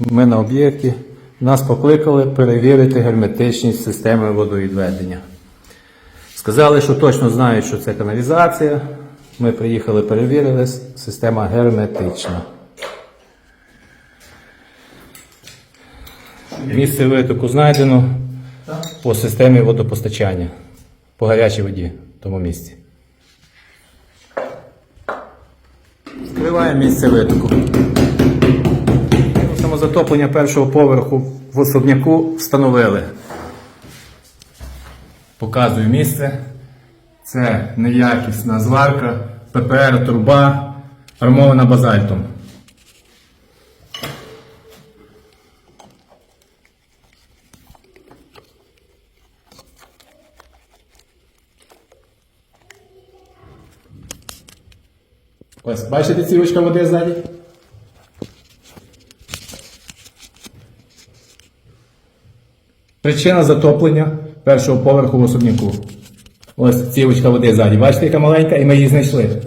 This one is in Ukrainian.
Ми на об'єкті. Нас покликали перевірити герметичність системи водовідведення. Сказали, що точно знають, що це каналізація. Ми приїхали, перевірили, система герметична. Місце витоку знайдено по системі водопостачання, по гарячій воді в тому місці. Скриваємо місце витоку. Самозатоплення першого поверху в особняку встановили. Показую місце. Це неякісна зварка, ППР труба, армована базальтом. Ось, бачите цівочка води ззаді? Причина затоплення першого поверху в особняку. Ось цівочка води ззаді. Бачите, яка маленька, і ми її знайшли.